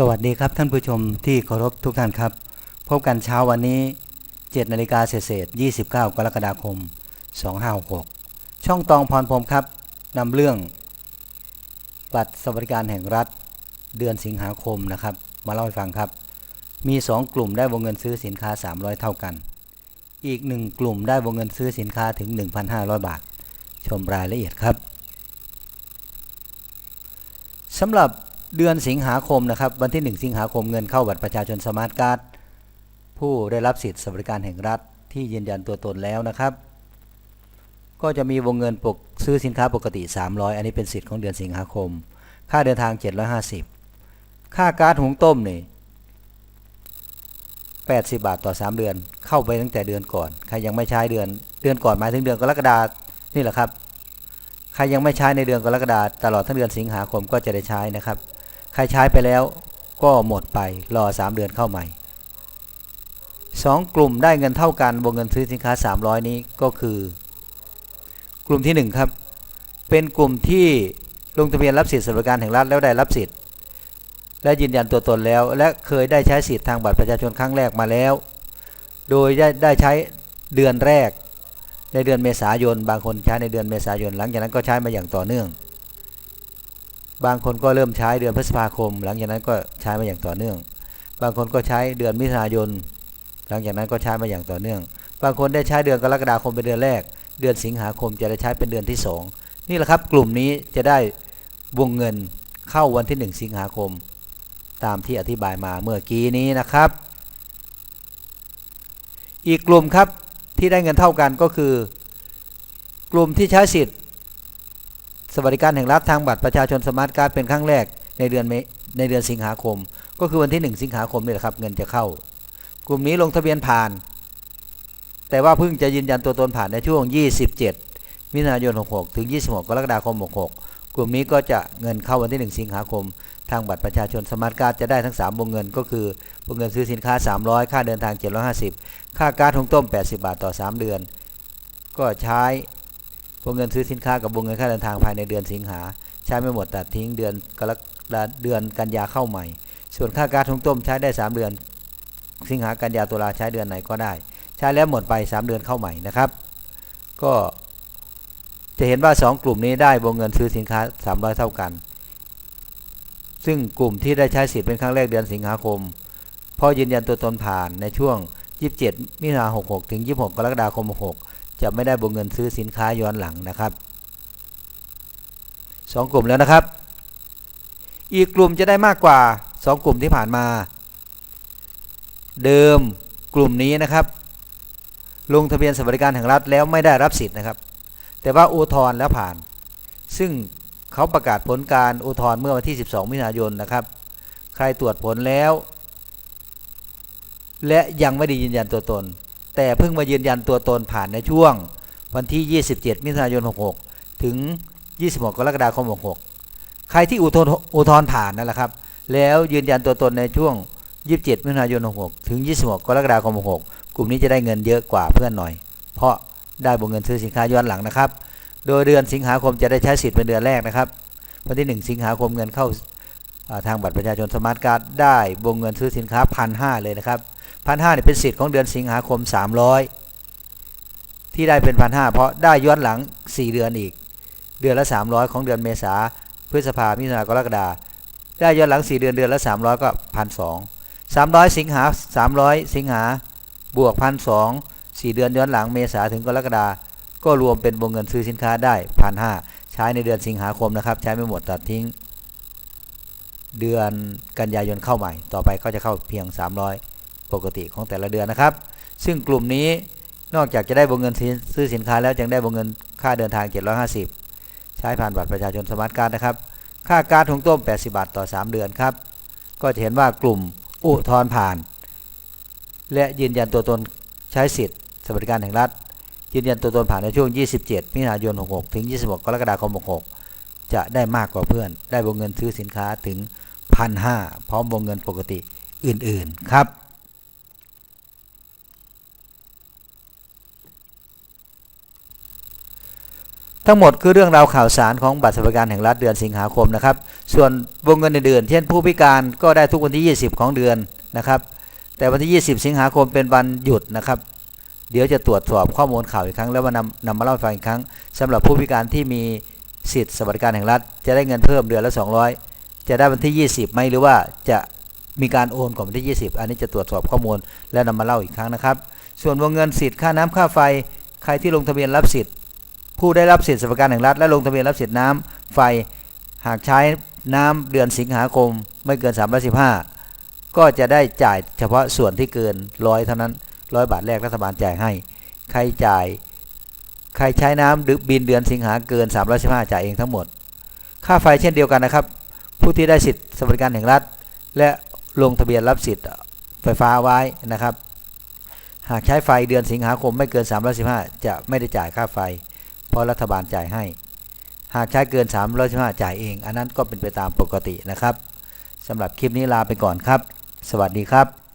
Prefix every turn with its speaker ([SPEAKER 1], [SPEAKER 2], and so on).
[SPEAKER 1] สวัสดีครับท่านผู้ชมที่เคารพทุกท่านครับ พบกันเช้าวันนี้7นาฬิกาเศษๆ29 กรกฎาคม 2566 ช่องตองพรพรมครับนำเรื่องบัตรสวัสดิการแห่งรัฐเดือนสิงหาคมนะครับ มาเล่าให้ฟังครับ มี 2 กลุ่มได้วงเงินซื้อสินค้า 300 เท่ากัน อีก 1 กลุ่มได้วงเงินซื้อสินค้าถึง 1,500 บาท ชมรายละเอียดครับสำหรับ เดือนสิงหาคมนะครับ วันที่ 1 สิงหาคมเงินเข้าบัตรประชาชนสมาร์ทการ์ดผู้ได้รับสิทธิสวัสดิการแห่งรัฐที่ยืนยันตัวตนแล้วนะครับ ก็จะมีวงเงินปกซื้อสินค้าปกติ 300 อันนี้เป็นสิทธิ์ของเดือนสิงหาคม ค่าเดินทาง 750 ค่าการ์ดหุงต้มนี่80 บาทต่อ 3 เดือน เข้าไปตั้งแต่เดือนก่อน ใครยังไม่ใช้เดือนเดือนก่อนหมายถึงเดือนกรกฎานี่แหละครับ ใครยังไม่ใช้ในเดือนกรกฎาตลอดทั้งเดือนสิงหาคมก็จะได้ใช้นะครับ ใครใช้ไปแล้วก็หมดไปรอ 3 เดือนเข้าใหม่ 2 กลุ่มได้เงินเท่ากันวงเงินซื้อสินค้า 300 นี้ก็คือ กลุ่มที่ 1 ครับ เป็นกลุ่มที่ลงทะเบียนรับสิทธิสวัสดิการแห่งรัฐแล้วได้รับสิทธิ์ และยืนยันตัวตนแล้ว และเคยได้ใช้สิทธิ์ทางบัตรประชาชนครั้งแรกมาแล้ว โดยได้ได้ใช้เดือนแรกในเดือนเมษายน บางคนใช้ในเดือนเมษายน หลังจากนั้นก็ใช้มาอย่างต่อเนื่อง บางคนก็เริ่มใช้เดือนพฤษภาคม หลังจากนั้นก็ใช้มาอย่างต่อเนื่อง บางคนก็ใช้เดือนมิถุนายน หลังจากนั้นก็ใช้มาอย่างต่อเนื่อง บางคนได้ใช้เดือนกรกฎาคมเป็นเดือนแรก เดือนสิงหาคมจะได้ใช้เป็นเดือนที่ 2 นี่แหละครับ กลุ่มนี้จะได้วงเงินเข้าวันที่ 1 สิงหาคม ตามที่อธิบายมาเมื่อกี้นี้นะครับ อีกกลุ่มครับที่ได้เงินเท่ากันก็คือ กลุ่มที่ใช้สิทธิ์ สวัสดิการแห่งรัฐทางบัตรประชาชนสมาร์ทการ์ดเป็นครั้งแรกในเดือนในเดือนสิงหาคม ก็คือวันที่ 1 สิงหาคมนี่แหละครับเงินจะเข้า กลุ่มนี้ลงทะเบียนผ่าน แต่ว่าเพิ่งจะยืนยันตัวตนผ่านในช่วง 27 มิถุนายน 66 ถึง 26 กรกฎาคม 66 กลุ่มนี้ก็จะเงินเข้าวันที่ 1 สิงหาคม ทางบัตรประชาชนสมาร์ทการ์ดจะได้ทั้ง 3 วงเงิน ก็คือวงเงินซื้อสินค้า 300 ค่าเดินทาง 750 ค่าการ์ดหงต้ม 80 บาทต่อ 3 เดือน ก็ใช้ วงเงินซื้อสินค้ากับวงเงินค่าเดินทางภายในเดือนสิงหา ใช้ไม่หมดตัดทิ้งเดือนกรกฎาเดือนกันยาเข้าใหม่ ส่วนค่าการ์ดหุงต้มใช้ได้ 3 เดือน สิงหากันยาตุลาใช้เดือนไหนก็ได้ ใช้แล้วหมดไป 3 เดือนเข้าใหม่นะครับ ก็จะเห็นว่า 2 กลุ่มนี้ได้วงเงินซื้อสินค้า 300 เท่ากัน ซึ่งกลุ่มที่ได้ใช้สิทธิ์เป็นครั้งแรกเดือนสิงหาคมพอยืนยันตัวตนผ่านในช่วง 27 มิถุนายน 66 ถึง 26 กรกฎาคม 66 จะไม่ได้วงเงินซื้อสินค้าย้อนหลังนะครับ 2 กลุ่มแล้วนะครับ อีกกลุ่มจะได้มากกว่า 2 กลุ่มที่ผ่านมา เดิมกลุ่มนี้นะครับ ลงทะเบียนสวัสดิการแห่งรัฐแล้วไม่ได้รับสิทธิ์นะครับ แต่ว่าอุทธรณ์แล้วผ่าน ซึ่งเขาประกาศผลการอุทธรณ์เมื่อวันที่ 12 มิถุนายนนะครับ ใครตรวจผลแล้ว และยังไม่ได้ยืนยันตัวตน แต่เพิ่งมายืนยันตัวตนผ่านในช่วงวันที่ 27 มิถุนายน 66 ถึง 26 กรกฎาคม 66 ใครที่อุทธรณ์อุทธรผ่านนั่นแหละครับ แล้วยืนยันตัวตนในช่วง 27 มิถุนายน 66 ถึง 26 กรกฎาคม 66 กลุ่มนี้จะได้เงินเยอะกว่าเพื่อนหน่อย เพราะได้วงเงินซื้อสินค้าย้อนหลังนะครับ โดยเดือนสิงหาคมจะได้ใช้สิทธิ์เป็นเดือนแรกนะครับ วันที่ 1 สิงหาคมเงินเข้าทางบัตรประชาชนสมาร์ทการ์ดได้วงเงินซื้อสินค้าพันห้าเลยนะครับ พันห้าเนี่ยเป็นสิทธิ์ของเดือนสิงหาคม300ที่ได้เป็นพันห้าเพราะได้ย้อนหลัง4เดือนอีก เดือนละ300ของเดือนเมษาพฤษภามิถุนากรกฎาได้ย้อนหลัง4เดือนเดือนละ300ก็พันสองสามร้อยสิงหา300สิงหาบวกพันสองสี่เดือนย้อนหลังเมษาถึงกรกฎาก็รวมเป็นวงเงินซื้อสินค้าได้พันห้าใช้ในเดือนสิงหาคมนะครับ ใช้ไม่หมดตัดทิ้ง เดือนกันยายนเข้าใหม่ ต่อไปก็จะเข้าเพียง 300 ปกติของแต่ละเดือนนะครับ ซึ่งกลุ่มนี้นอกจากจะได้วงเงินซื้อสินค้าแล้วยังได้วงเงินค่าเดินทาง 750 ใช้ผ่านบัตรประชาชนสมาร์ทการ์ดนะครับ ค่าการ์ดถุงต้ม 80 บาทต่อ 3 เดือนครับ ก็จะเห็นว่ากลุ่มอุทธร์ผ่าน และยืนยันตัวตนใช้สิทธิ์สวัสดิการแห่งรัฐ ยืนยันตัวตนผ่านในช่วง 27 มิถุนายน 66 ถึง 26 กรกฎาคม 66 จะได้มากกว่าเพื่อน ได้วงเงินซื้อสินค้าถึง 1,500 พร้อมวงเงินปกติอื่นๆ ครับ ทั้งหมดคือเรื่องราวข่าวสารของบัตรสวัสดิการแห่งรัฐเดือนสิงหาคมนะครับ ส่วนวงเงินอื่นเช่นผู้พิการก็ได้ทุกวันที่ 20 ของเดือนนะครับ แต่วันที่ 20 สิงหาคมเป็นวันหยุดนะครับ เดี๋ยวจะตรวจสอบข้อมูลข่าวอีกครั้งแล้วมานำนำมาเล่าให้ฟังอีกครั้งสำหรับผู้พิการที่มีสิทธิ์สวัสดิการแห่งรัฐ จะได้เงินเพิ่มเดือนละ 200 จะได้วันที่ 20ไหมหรือว่าจะมีการโอนก่อนวันที่ 20 อันนี้จะตรวจสอบข้อมูลและนำมาเล่าอีกครั้งนะครับ ส่วนวงเงินสิทธิ์ค่าน้ำค่าไฟ ใครที่ลงทะเบียนรับสิทธิ์ ผู้ได้รับสิทธิสวัสดิการแห่งรัฐและลงทะเบียนรับสิทธิน้ำไฟ หากใช้น้ำเดือนสิงหาคมไม่เกิน315ก็จะได้จ่ายเฉพาะส่วนที่เกินร้อยเท่านั้นร้อยบาทแรกรัฐบาลจ่ายให้ ใครจ่าย ใครใช้น้ำบินเดือนสิงหาเกิน315จ่ายเองทั้งหมด ค่าไฟเช่นเดียวกันนะครับ ผู้ที่ได้สิทธิสวัสดิการแห่งรัฐ และลงทะเบียนรับสิทธิ์ไฟฟ้าไว้นะครับ หากใช้ไฟเดือนสิงหาคมไม่เกิน315จะไม่ได้จ่ายค่าไฟ ราะรัฐบาลจ่ายให้ หากใช้เกิน 315จ่ายเอง อันนั้นก็เป็นไปตามปกตินะครับสำหรับคลิปนี้ลาไปก่อนครับ สวัสดีครับ